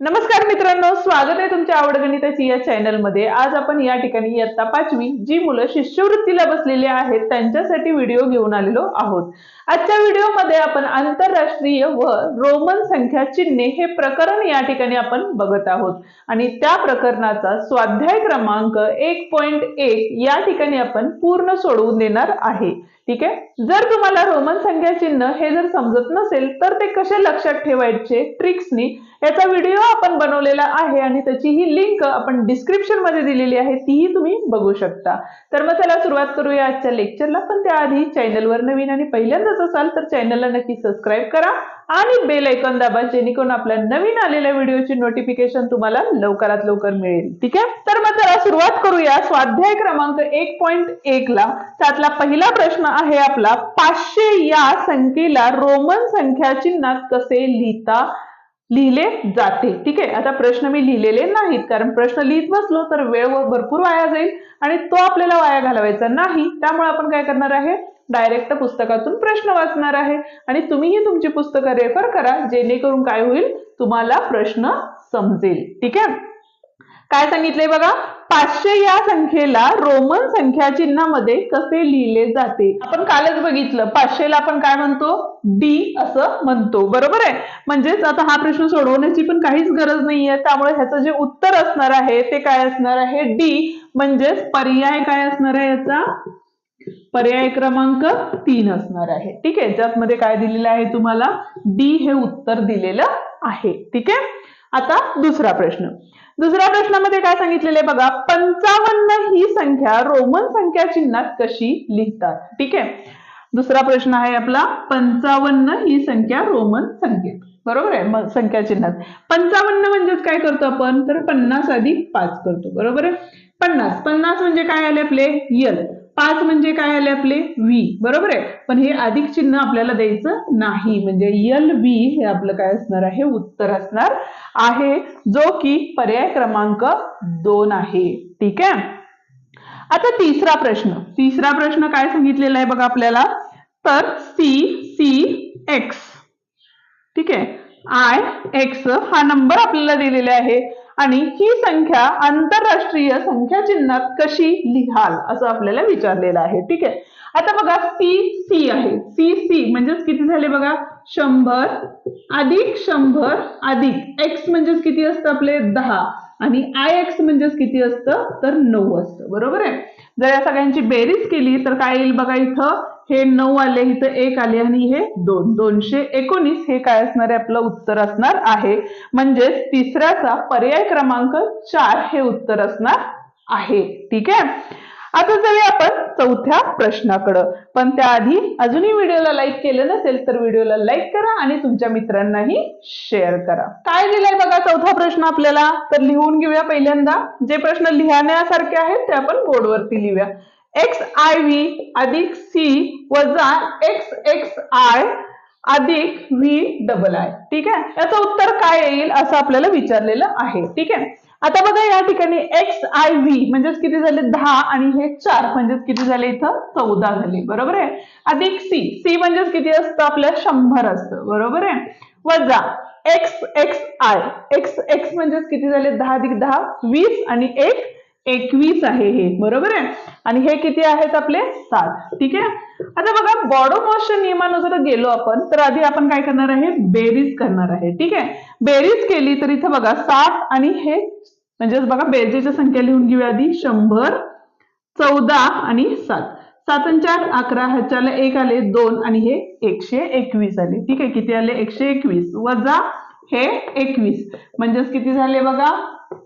नमस्कार मित्रांनो स्वागत आहे तुमच्या आवडगणिताची या चॅनलमध्ये आज आपण या ठिकाणी इयत्ता पाचवी जी मुलं शिष्यवृत्तीला बसलेली आहेत त्यांच्यासाठी व्हिडिओ घेऊन आलेलो आहोत. आजच्या व्हिडिओमध्ये आपण आंतरराष्ट्रीय व रोमन संख्या चिन्हे हे प्रकरण या ठिकाणी आपण बघत आहोत. आणि त्या प्रकरणाचा स्वाध्याय क्रमांक एक पॉइंट एक या ठिकाणी आपण पूर्ण सोडवून देणार आहे. ठीक आहे? जर तुम्हाला रोमन संख्या चिन्ह हे जर समजत नसेल तर ते कसे लक्षात ठेवायचे? ट्रिक्सनी याचा व्हिडिओ आपण बनवलेला आहे आणि त्याची ही लिंक आपण डिस्क्रिप्शनमध्ये दिलेली आहे तीही तुम्ही बघू शकता. तर मग चला सुरुवात करूया आजच्या लेक्चरला पण त्याआधी चॅनलवर नवीन आणि पहिल्यांदाच असाल तर चॅनलला नक्की सबस्क्राईब करा आणि बेल ऐकॉन दाबा जेणेकरून आपल्या नवीन आलेल्या व्हिडिओची नोटिफिकेशन तुम्हाला लवकरात लवकर मिळेल. ठीक आहे? तर मग चला सुरुवात करूया. स्वाध्याय क्रमांक एक पॉइंट एक ला. त्यातला पहिला प्रश्न आहे आपला पाचशे या संख्येला रोमन संख्या चिन्हात कसे लिहिता लिहिले जाते. ठीक आहे? आता प्रश्न मी लिहिलेले नाहीत. कारण प्रश्न लिहित बसलो तर वेळ भरपूर वाया जाईल आणि तो आपल्याला वाया घालवायचा नाही. त्यामुळे आपण काय करणार आहे? डायरेक्ट पुस्तकातून प्रश्न वाचणार आहे. आणि तुम्हीही तुमची पुस्तकं रेफर करा. जेणेकरून काय होईल? तुम्हाला प्रश्न समजेल. ठीक आहे? काय सांगितलंय बघा? पाचशे या संख्येला रोमन संख्या चिन्हामध्ये कसे लिहिले जाते? आपण कालच बघितलं. पाचशेला आपण काय म्हणतो? डी असं म्हणतो. बरोबर आहे? म्हणजेच आता हा प्रश्न सोडवण्याची पण काहीच गरज नाहीये. त्यामुळे ह्याचं जे उत्तर असणार आहे ते काय असणार आहे? डी म्हणजेच पर्याय काय असणार आहे याचा? पर्याय क्रमांक तीन असणार आहे. ठीक आहे? ज्यामध्ये काय दिलेलं आहे तुम्हाला? डी हे उत्तर दिलेलं आहे. ठीक आहे? आता दुसरा प्रश्न. दुसऱ्या प्रश्नामध्ये काय सांगितलेलं आहे बघा पंचावन्न ही संख्या रोमन संख्या चिन्हात कशी लिहितात? ठीक आहे? दुसरा प्रश्न आहे आपला पंचावन्न ही संख्या रोमन संख्येत. बरोबर आहे? मग संख्या चिन्हात. पंचावन्न म्हणजेच काय करतो आपण? तर पन्नास अधिक पाच करतो. बरोबर आहे? पन्नास. पन्नास म्हणजे काय आले आपले? यल. पाच म्हणजे काय आले आपले? व्ही बरोबर आहे? पण हे अधिक चिन्ह आपल्याला द्यायचं नाही. म्हणजे यल व्ही हे आपलं काय असणार आहे? उत्तर असणार आहे. जो की पर्याय क्रमांक दोन आहे. ठीक आहे? आता तिसरा प्रश्न. तिसरा प्रश्न काय सांगितलेला आहे बघा आपल्याला? तर सी सी एक्स ठीक आहे? आय एक्स हा नंबर आपल्याला दिलेला आहे. आणि ही संख्या आंतरराष्ट्रीय संख्या चिन्हात कशी लिहाल असं आपल्याला विचारलेलं आहे. ठीक आहे? आता बघा सी सी आहे. सी सी म्हणजेच किती झाले बघा? शंभर अधिक शंभर अधिक. एक्स म्हणजेच किती असतं आपले? दहा. आणि आय एक्स म्हणजेच किती असतं? तर नऊ असतं. बरोबर आहे? जर या सगळ्यांची बेरीज केली तर काय येईल बघा इथं? हे नऊ आले इथं एक आले आणि हे दोन. दोनशे एकोणीस हे काय असणार आहे? आपलं उत्तर असणार आहे. म्हणजेच तिसऱ्याचा पर्याय क्रमांक चार हे उत्तर असणार आहे. ठीक आहे? आता जाऊया आपण चौथ्या प्रश्नाकडं. पण त्याआधी अजूनही व्हिडिओला लाईक केलं नसेल तर व्हिडिओला लाईक करा आणि तुमच्या मित्रांनाही शेअर करा. काय दिलंय बघा चौथा प्रश्न आपल्याला? तर लिहून घेऊया पहिल्यांदा. जे प्रश्न लिहिण्यासारखे आहेत ते आपण बोर्डवरती लिहूया. एक्स आय व्ही अधिक सी वजा एक्स एक्स आय अधिक व्ही डबल आय ठीक आहे? याचं उत्तर काय येईल असं आपल्याला विचारलेलं आहे. ठीक आहे? आता बघा या ठिकाणी एक्स आय व्ही म्हणजेच किती झाले? दहा आणि हे चार म्हणजेच किती झाले इथं? चौदा झाले. बरोबर आहे? अधिक सी सी म्हणजेच किती असतं? आपल्या शंभर असतं. बरोबर आहे? वजा X X I X X म्हणजेच किती झाले? दहा अधिक दहा वीस आणि एक एकवीस आहे हे बरोबर आहे? आणि हे किती आहेत आपले? सात. ठीक आहे? आता बघा बॉडो मोशन नियमानुसार गेलो आपण तर आधी आपण काय करणार आहे? बेरीज करणार आहे. ठीक आहे? बेरीज केली तर इथं बघा सात आणि हे म्हणजेच बघा बेरजेच्या संख्या लिहून घेऊया आधी. शंभर चौदा आणि सात. सात आणि चार अकरा ह्याच्याला एक आले दोन आणि हे एकशे एकवीस आले. ठीक आहे? किती आले? एकशे एकवीस. वजा हे एकवीस. म्हणजेच किती झाले बघा?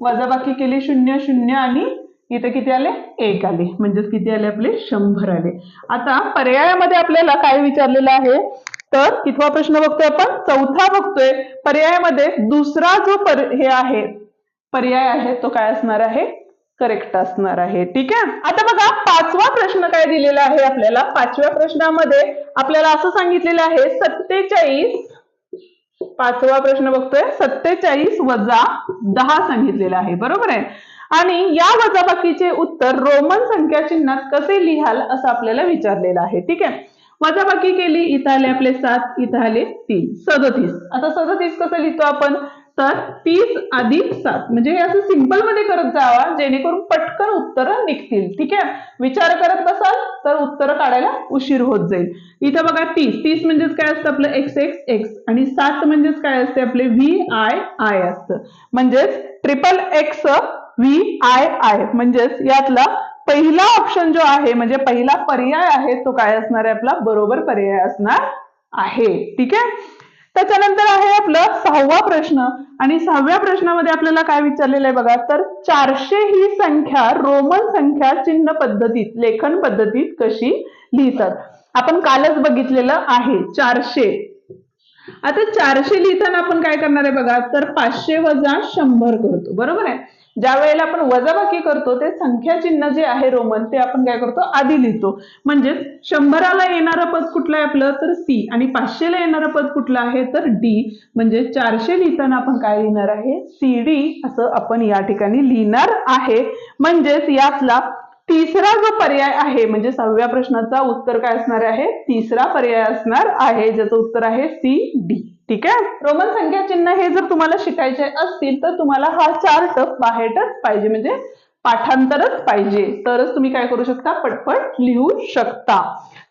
वजाबाकी केली शून्य शून्य आणि इथं किती आले? एक आले. म्हणजेच किती आले आपले? शंभर आले. आता पर्यायामध्ये आपल्याला काय विचारलेलं आहे? तर कितवा प्रश्न बघतोय आपण? चौथा बघतोय. पर्यायामध्ये दुसरा जो पर हे आहे पर्याय आहे तो काय असणार आहे? करेक्ट असणार आहे. ठीक आहे? आता बघा पाचवा प्रश्न काय दिलेला आहे आपल्याला? पाचव्या प्रश्नामध्ये आपल्याला असं सांगितलेलं आहे सत्तेचाळीस पाचवा प्रश्न बघतोय. सत्तेचाळीस वजा दहा सांगितलेला आहे. बरोबर आहे? आणि या वजाबाकीचे उत्तर रोमन संख्या चिन्हात कसे लिहाल असं आपल्याला विचारलेलं आहे. ठीक आहे? वजाबाकी केली इथं आले आपले सात इथं आले तीन. सदतीस. आता सदतीस कसं लिहितो आपण? तर तीस अधिक सात. म्हणजे हे असं सिंपलमध्ये करत जावा जेणेकरून पटकन उत्तर निघतील. ठीक आहे? विचार करत बसाल तर उत्तर काढायला उशीर होत जाईल. इथं बघा तीस. तीस म्हणजेच काय असतं आपलं? एक्स एक्स एक्स आणि सात म्हणजेच काय असते आपले? व्ही आय आय असतं. म्हणजेच triple X V I I म्हणजेच यातला पहिला ऑप्शन जो आहे म्हणजे पहिला पर्याय आहे तो काय असणार आहे आपला? बरोबर पर्याय असणार आहे. ठीक आहे? त्याच्यानंतर आहे आपलं सहावा प्रश्न. आणि सहाव्या प्रश्नामध्ये आपल्याला काय विचारलेलं आहे बघा तर चारशे ही संख्या रोमन संख्या चिन्ह पद्धतीत लेखन पद्धतीत कशी लिहितात? आपण कालच बघितलेलं आहे चारशे. आता चारशे लिहिताना आपण काय करणार आहे बघा तर पाचशे वजा शंभर करतो. बरोबर आहे? ज्या वेळेला आपण वजाबाकी करतो ते संख्या चिन्ह जे आहे रोमन ते आपण काय करतो? आधी लिहितो. म्हणजेच शंभराला येणारं पद कुठलं आहे आपलं? तर सी. आणि पाचशेला येणारं पद कुठलं आहे? तर डी. म्हणजे चारशे लिहिताना आपण काय लिहिणार आहे? C D. असं आपण या ठिकाणी लिहिणार आहे. म्हणजेच यातला तिसरा जो पर्याय आहे म्हणजे सहाव्या प्रश्नाचा उत्तर काय असणार आहे? तिसरा पर्याय असणार आहे. ज्याचं उत्तर आहे सी डी. ठीक आहे? रोमन संख्या चिन्ह हे जर तुम्हाला शिकायचे असतील तर तुम्हाला हा चार्ट बाहेरच पाहिजे. म्हणजे पाठांतरच पाहिजे. तरच तुम्ही काय करू शकता? पटपट लिहू शकता.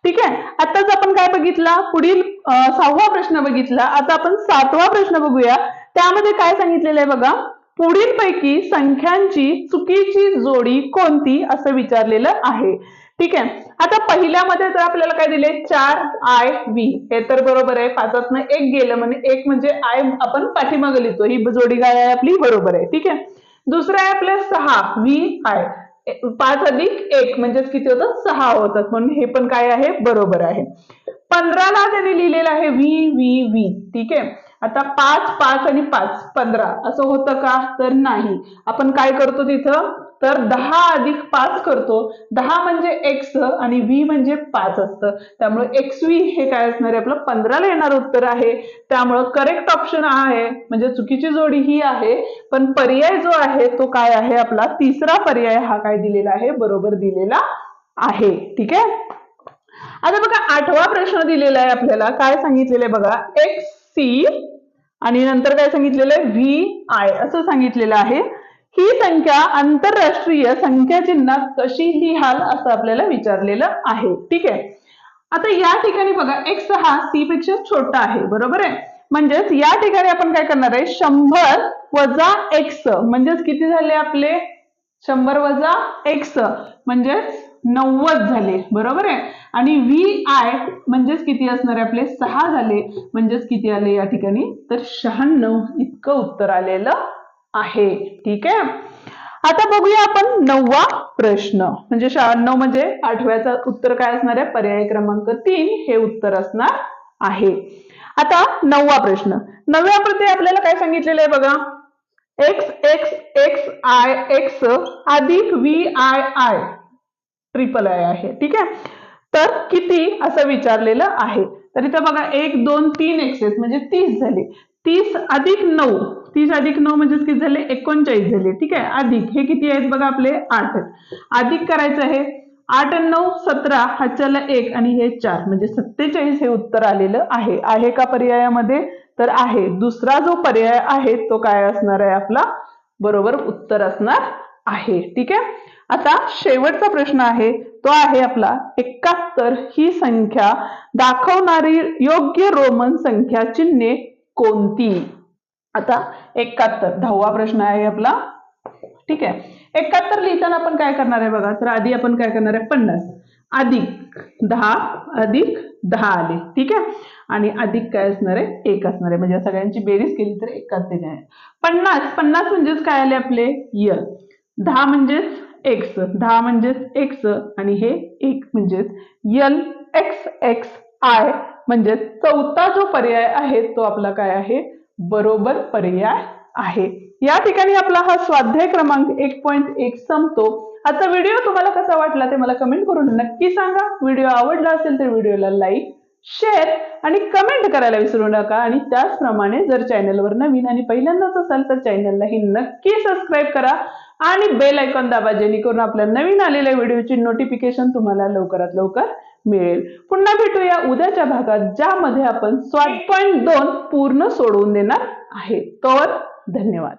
ठीक आहे? आताच आपण काय बघितला? पुढील सहावा प्रश्न बघितला. आता आपण सातवा प्रश्न बघूया. त्यामध्ये काय सांगितलेलं आहे बघा? पुढील पैकी संख्यांची चुकीची जोडी कोणती? असं विचारलेलं आहे. ठीक आहे. आता पहिल्यामध्ये तर आपल्याला काय दिले? चार आय व्ही. हे तर बरोबर आहे. पाचातनं एक गेलं म्हणजे एक म्हणजे आय आपण पाठीमागे लिहितो. ही जोडी काय आहे आपली? बरोबर आहे. ठीक आहे. दुसरं आहे आपलं सहा व्ही आय. पाच अधिक एक म्हणजेच किती होतं? सहा होतात म्हणून हे पण काय आहे? बरोबर आहे. पंधराला त्यांनी लिहिलेलं आहे व्ही व्ही व्ही. ठीक आहे. आता पाच पाच आणि पाच पंधरा. असं होतं का? तर नाही. आपण काय करतो तिथं? तर दहा अधिक पाच करतो. दहा म्हणजे एक्स आणि व्ही म्हणजे पाच असतं. त्यामुळे एक्स व्ही हे काय असणार आहे? आपलं पंधराला येणार उत्तर आहे. त्यामुळं करेक्ट ऑप्शन आहे. म्हणजे चुकीची जोडी ही आहे. पण पर्याय जो आहे तो काय आहे? आपला तिसरा पर्याय हा काय दिलेला आहे? बरोबर दिलेला आहे. ठीक आहे? आता बघा आठवा प्रश्न दिलेला आहे आपल्याला. काय सांगितलेलं आहे बघा? एक्स सी आणि नंतर काय सांगितलेलं आहे? व्ही आय असं सांगितलेलं आहे. ही संख्या आंतरराष्ट्रीय संख्या चिन्हात कशी लिहाल असं आपल्याला विचारलेलं आहे. ठीक आहे? आता या ठिकाणी बघा एक्स हा सी पेक्षा छोटा आहे बरोबर आहे? म्हणजेच या ठिकाणी आपण काय करणार आहे? शंभर वजा एक्स म्हणजेच किती झाले आपले? शंभर वजा एक्स म्हणजेच नव्वद झाले बरोबर आहे? आणि व्ही आय म्हणजेच किती असणार आहे आपले? सहा झाले म्हणजेच किती आले या ठिकाणी? तर शहाण्णव इतकं उत्तर आलेलं आहे. ठीक आहे? आता बघूया आपण नववा प्रश्न. म्हणजे शहाण्णव म्हणजे आठव्याचा उत्तर काय असणार आहे? पर्याय क्रमांक तीन हे उत्तर असणार आहे. आता नववा प्रश्न. नवव्या प्रती आपल्याला काय सांगितलेलं आहे बघा? X X X I X अधिक V I I triple I आहे. ठीक आहे? तर किती? असं विचारलेलं आहे. तर इथं बघा एक दोन तीन एक्सेस म्हणजे तीस झाले. तीस अधिक नऊ. तीस अधिक नऊ म्हणजे किती झाले? एकोणचाळीस झाले. ठीक आहे? अधिक. हे किती आहेत बघा आपले? आठ अधिक करायचं आहे. आठ आणि नऊ सतरा. हाच्याला एक आणि हे चार. म्हणजे सत्तेचाळीस हे उत्तर आलेलं आहे. आहे का पर्यायामध्ये? तर आहे. दुसरा जो पर्याय आहे तो काय असणार आहे आपला? बरोबर उत्तर असणार आहे. ठीक आहे? आता शेवटचा प्रश्न आहे. तो आहे आपला एकाहत्तर ही संख्या दाखवणारी योग्य रोमन संख्या चिन्हे कोणती? आता एकाहत्तर दहावा प्रश्न आहे आपला. ठीक आहे. एकाहत्तर लिहिताना आपण काय करणार आहे बघा? तर आधी आपण काय करणार आहे? पन्नास. अधिक दहा अधिक दहा आले. ठीक आहे? आणि अधिक काय असणार आहे? एक असणार आहे. म्हणजे सगळ्यांची बेरीज केली तर एकाहत्तर आहे. पन्नास. पन्नास म्हणजेच काय आले आपले? य. दहा म्हणजेच एक्स. दहा म्हणजेच एक्स आणि हे एक म्हणजेच यल एक्स एक्स आय. म्हणजे चौथा जो पर्याय आहे तो आपला काय आहे? बरोबर पर्याय आहे. या ठिकाणी आपला हा स्वाध्याय क्रमांक एक पॉईंट एक संपतो. आता व्हिडिओ तुम्हाला कसा वाटला ते मला कमेंट करून नक्की सांगा. व्हिडिओ आवडला असेल तर व्हिडिओला लाईक शेअर आणि कमेंट करायला विसरू नका. आणि त्याचप्रमाणे जर चॅनलवर नवीन आणि पहिल्यांदाच असाल तर चॅनललाही नक्की सबस्क्राईब करा. आणि बेल आयकॉन दाबा जेणेकरून आपल्या नवीन आलेल्या व्हिडिओची नोटिफिकेशन तुम्हाला लवकरात लवकर मिळेल. पुन्हा भेटूया उद्याच्या भागात ज्यामध्ये आपण स्वाट पॉईंट दोन पूर्ण सोडवून देणार आहे. तर धन्यवाद.